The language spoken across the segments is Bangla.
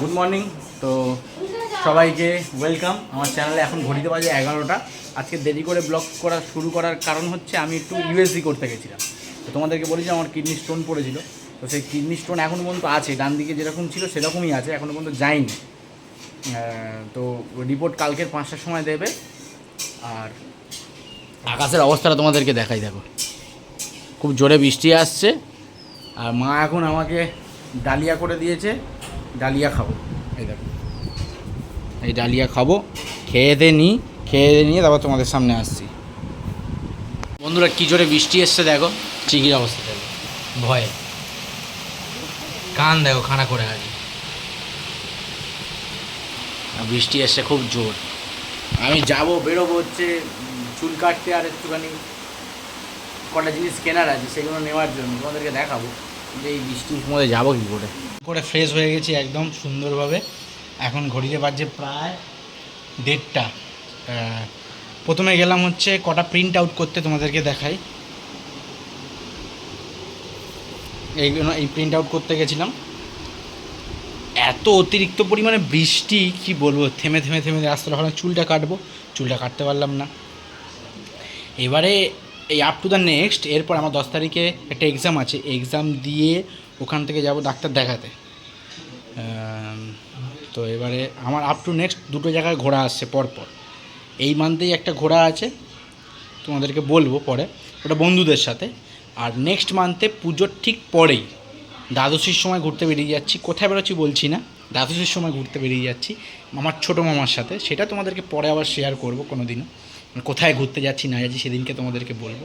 গুড মর্নিং তো সবাইকে ওয়েলকাম আমার চ্যানেলে এখন ঘড়িতে বাজে এগারোটা। আজকে দেরি করে ব্লগ করা শুরু করার কারণ হচ্ছে আমি একটু ইউএসজি করতে গেছিলাম। তো তোমাদেরকে বলি যে আমার কিডনি স্টোন পড়েছিল। তো সেই কিডনি স্টোন এখনও পর্যন্ত আছে। ডান দিকে যেরকম ছিল সেরকমই আছে এখনও পর্যন্ত যায়নি। তো রিপোর্ট কালকের পাঁচটার সময় দেবে। আর আকাশের অবস্থাটা তোমাদেরকে দেখাই, দেখো। খুব জোরে বৃষ্টি আসছে। আর মা এখন আমাকে ডালিয়া করে দিয়েছে। ডালিয়া খাব। এই দেখো। এই ডালিয়া খাব। খেয়ে দে নিই খেয়ে নিয়ে তারপর তোমাদের সামনে আসছি। বন্ধুরা, কী জোরে বৃষ্টি এসছে দেখো। চিকির অবস্থা দেখো। ভয়ে। কান দেখো, খানা করে আর বৃষ্টি এসছে খুব জোর। আমি যাব, বেরোবো হচ্ছে চুল কাটতে আর একটুখানি কটা জিনিস কেনার আছে, সেগুলো নেওয়ার জন্য। তোমাদেরকে দেখাবো। এই বৃষ্টির মধ্যে যাব কী করে? করে ফ্রেশ হয়ে গেছি একদম সুন্দরভাবে। এখন ঘড়িতে বাজছে প্রায় দেড়টা। প্রথমে গেলাম হচ্ছে কটা প্রিন্ট আউট করতে তোমাদেরকে দেখাই। এইগুলো এই প্রিন্ট আউট করতে গেছিলাম। এত অতিরিক্ত পরিমাণে বৃষ্টি, কি বলব? থেমে থেমে থেমে আসতে ভাবলাম চুলটা কাটবো। চুলটা কাটতে পারলাম না। এবারে এই আপ টু দ্য নেক্সট এরপর আমার দশ তারিখে একটা এক্সাম আছে। এক্সাম দিয়ে ওখান থেকে যাব ডাক্তার দেখাতে। তো এবারে আমার আপ টু নেক্সট দুটো জায়গায় ঘোরা আসছে পরপর। এই মান্থেই একটা ঘোরা আছে, তোমাদেরকে বলব পরে। ওটা বন্ধুদের সাথে। আর নেক্সট মান্থে পুজোর ঠিক পরেই দ্বাদশীর সময় ঘুরতে বেরিয়ে যাচ্ছি। কোথায় বেরোচ্ছি বলছি না। দ্বাদশীর সময় ঘুরতে বেরিয়ে যাচ্ছি। আমার ছোটো মামার সাথে। সেটা তোমাদেরকে পরে আবার শেয়ার করব কোনো দিনও কোথায় ঘুরতে যাচ্ছি, না যাচ্ছি সেদিনকে তোমাদেরকে বলব।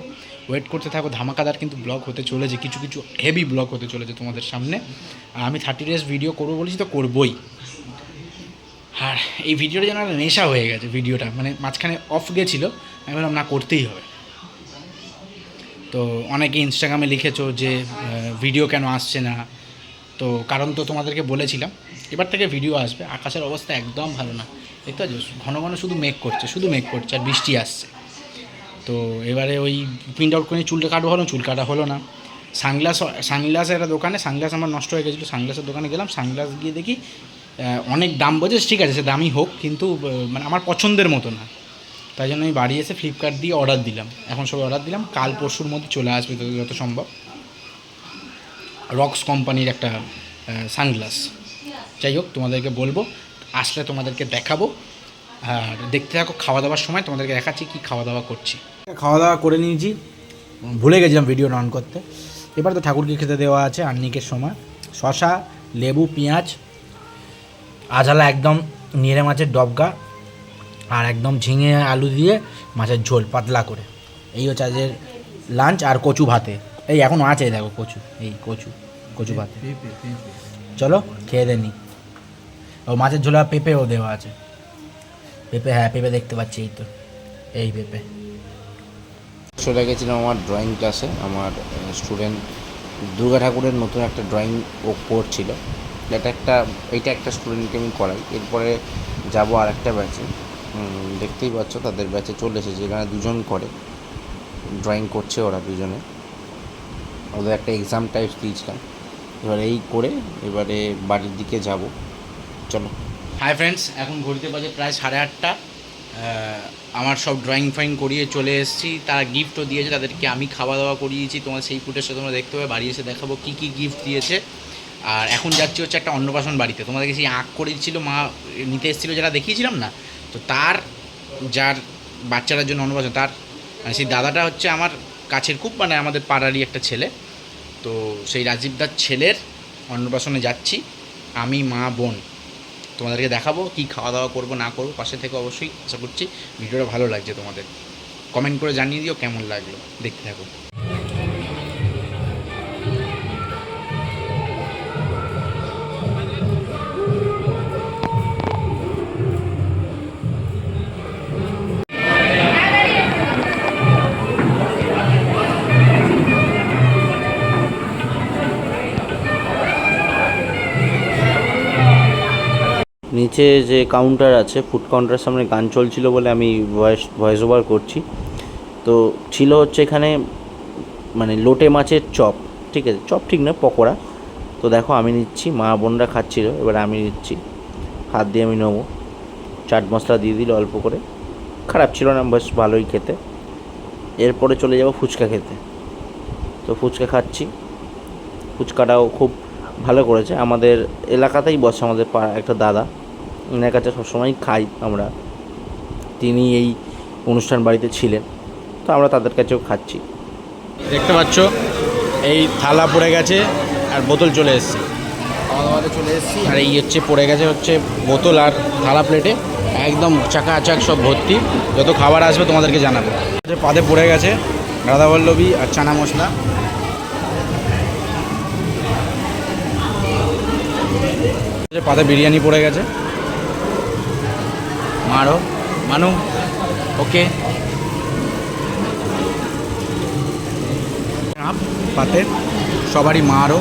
ওয়েট করতে থাকো, ধামাকাদার কিন্তু ব্লগ হতে চলেছে, কিছু কিছু হেভি ব্লগ হতে চলেছে তোমাদের সামনে। আর আমি থার্টি ডেজ ভিডিও করব বলেছি তো করবোই। আর এই ভিডিওটা যেন একটা নেশা হয়ে গেছে ভিডিওটা মানে মাঝখানে অফ গেছিল, আমি বললাম না করতেই হবে। তো অনেকে ইনস্টাগ্রামে লিখেছো যে ভিডিও কেন আসছে না? তো কারণ তো তোমাদেরকে বলেছিলাম। এবার থেকে ভিডিও আসবে, আকাশের অবস্থা একদম ভালো না। দেখতে পাচ্ছ ঘন ঘন শুধু মেঘ করছে, শুধু মেঘ করছে আর বৃষ্টি আসছে। তো এবারে ওই প্রিন্ট আউট করে চুলটা কাটবো হলো, চুল কাটা হলো না। সানগ্লাস সানগ্লাসের একটা দোকানে সানগ্লাস আমার নষ্ট হয়ে গেছিল সানগ্লাসের দোকানে গেলাম সানগ্লাস গিয়ে দেখি অনেক দাম বলছে, ঠিক আছে, সে দামই হোক, কিন্তু মানে আমার পছন্দের মতো না। তাই জন্য আমি বাড়ি এসে ফ্লিপকার্ট দিয়ে অর্ডার দিলাম। এখন সবাই অর্ডার দিলাম, কাল পরশুর মধ্যে চলে আসবে, যত সম্ভব। রক্স কোম্পানির একটা সানগ্লাস যাই হোক তোমাদেরকে বলব আসলে তোমাদেরকে দেখাবো আর দেখতে থাকো খাওয়া দাওয়ার সময় তোমাদেরকে দেখাচ্ছি কি খাওয়া দাওয়া করছি। খাওয়া দাওয়া করে নিয়েছি ভুলে গেছিলাম ভিডিও অন করতে। এবার তো ঠাকুরকে খেতে দেওয়া আছে আন্নিকের সময়। শশা লেবু পেঁয়াজ আঝালা একদম নিড়ে মাছের ডবগা আর একদম ঝিঙে আলু দিয়ে মাছের ঝোল পাতলা করে। এই হচ্ছে আজের লাঞ্চ আর কচু ভাতে। এই এখন আছে দেখো কচু এই কচু কচু ভাতে। চলো খেয়ে দেনি ও মাছের ঝোলা পেঁপেও দেওয়া আছে। পেঁপে হ্যাঁ পেঁপে দেখতে পাচ্ছি এই তো, এই পেঁপে। চলে গেছিলাম আমার ড্রয়িং ক্লাসে আমার স্টুডেন্ট দুর্গা ঠাকুরের নতুন একটা ড্রয়িং ও করছিল। এটা একটা, এইটা একটা স্টুডেন্টকে আমি করাই। এরপরে যাব আর একটা ব্যাচে দেখতেই পাচ্ছ, তাদের ব্যাচে চলে এসেছে। এখানে দুজন করে ড্রয়িং করছে ওরা দুজনে। ওদের একটা এক্সাম টাইপ দিয়েছিলাম। এবার এই করে, এবারে বাড়ির দিকে যাব। চলো। হাই ফ্রেন্ডস এখন ঘড়িতে বাজে প্রায় সাড়ে আটটা। আমার সব ড্রয়িং ফয়িং করিয়ে চলে এসেছি। তারা গিফটও দিয়েছে, তাদেরকে আমি খাওয়া দাওয়া করিয়েছি। তোমার সেই ফুটেজটা তোমরা দেখতে পাবে। বাড়ি এসে দেখাবো কী কী গিফট দিয়েছে। আর এখন যাচ্ছি হচ্ছে একটা অন্নপ্রাশন বাড়িতে। তোমাদেরকে সেই আঁক করে দিচ্ছিল মা, নিতে এসেছিল যারা দেখিয়েছিলাম না? তো তার, যার বাচ্চাটার জন্য অন্নপ্রাশন, তার মানে সেই দাদাটা হচ্ছে আমার কাছের খুব মানে আমাদের পাড়ারই একটা ছেলে। তো সেই রাজীব দার ছেলের অন্নপ্রাশনে যাচ্ছি। আমি, মা, বোন। তোমাদেরকে দেখাবো কি খাওয়া দাওয়া করব, না করব, পাশে থেকে অবশ্যই আশা করছি ভিডিওটা ভালো লাগছে তোমাদের। কমেন্ট করে জানিয়ে দিও কেমন লাগল, দেখতে থাকো। নিচে যে কাউন্টার আছে ফুড কাউন্টারের সামনে গান চলছিল বলে আমি ভয়েস ভয়েস ওভার করছি। তো ছিল হচ্ছে এখানে মানে লোটে মাছের চপ, ঠিক আছে? চপ ঠিক না পকোড়া। তো দেখো আমি নিচ্ছি, মা বোনরা খাচ্ছিল, এবার আমি নিচ্ছি। হাত দিয়ে আমি নেব। চাট মশলা দিয়ে দিল অল্প করে। খারাপ ছিল না, বেশ ভালোই খেতে। এরপরে চলে যাব ফুচকা খেতে। তো ফুচকা খাচ্ছি। ফুচকাটাও খুব ভালো করেছে। আমাদের এলাকাতেই বসে আমাদের পাড়া একটা দাদা। এনার কাছে সবসময় খাই আমরা। তিনি এই অনুষ্ঠান বাড়িতে ছিলেন। তো আমরা তাদের কাছেও খাচ্ছি। দেখতে পাচ্ছ এই থালা পড়ে গেছে আর বোতল চলে এসছে। চলে এসেছি। আর এই হচ্ছে পড়ে গেছে হচ্ছে বোতল আর থালা প্লেটে। একদম চাকা চাক সব ভর্তি। যত খাবার আসবে তোমাদেরকে জানাব। পাদে পড়ে গেছে রাধাবল্লভী আর চানা মশলা। পাতে বিরিয়ানি পড়ে গেছে। মারো। মানু, ওকে। পাতে। সবারই মারও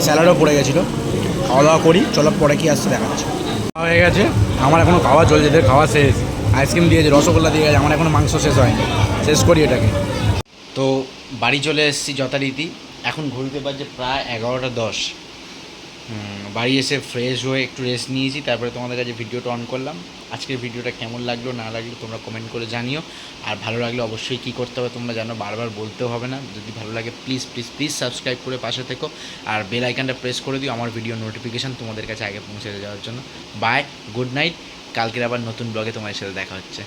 স্যালাডও পড়ে গেছিল। খাওয়া দাওয়া করি, চলো পরে কি আসছে দেখাচ্ছি। খাওয়া হয়ে গেছে। আমার এখনও খাওয়া চলছে, এদের খাওয়া শেষ। আইসক্রিম দিয়েছে, রসগোল্লা দিয়ে গেছে, আমার এখনও মাংস শেষ হয়নি। শেষ করি এটাকে। তো বাড়ি চলে এসেছি যথারীতি। এখন ঘড়িতে বাজে প্রায় এগারোটা দশ। বাড়ি এসে ফ্রেশ হয়ে একটু রেস্ট নিয়েছি, তারপরে তোমাদের কাছে ভিডিওটা অন করলাম। আজকের ভিডিওটা কেমন লাগল, না লাগল তোমরা কমেন্ট করে জানিও। আর ভালো লাগলে অবশ্যই কী করতে হবে তোমরা জানো, বারবার বলতেও হবে না। যদি ভালো লাগে প্লিজ প্লিজ প্লিজ সাবস্ক্রাইব করে পাশে থেকো। আর বেল আইকনটা প্রেস করে দিও আমার ভিডিও নোটিফিকেশান তোমাদের কাছে আগে পৌঁছে যাওয়ার জন্য। বাই গুড নাইট কালকের আবার নতুন ব্লগে তোমার সাথে দেখা হচ্ছে।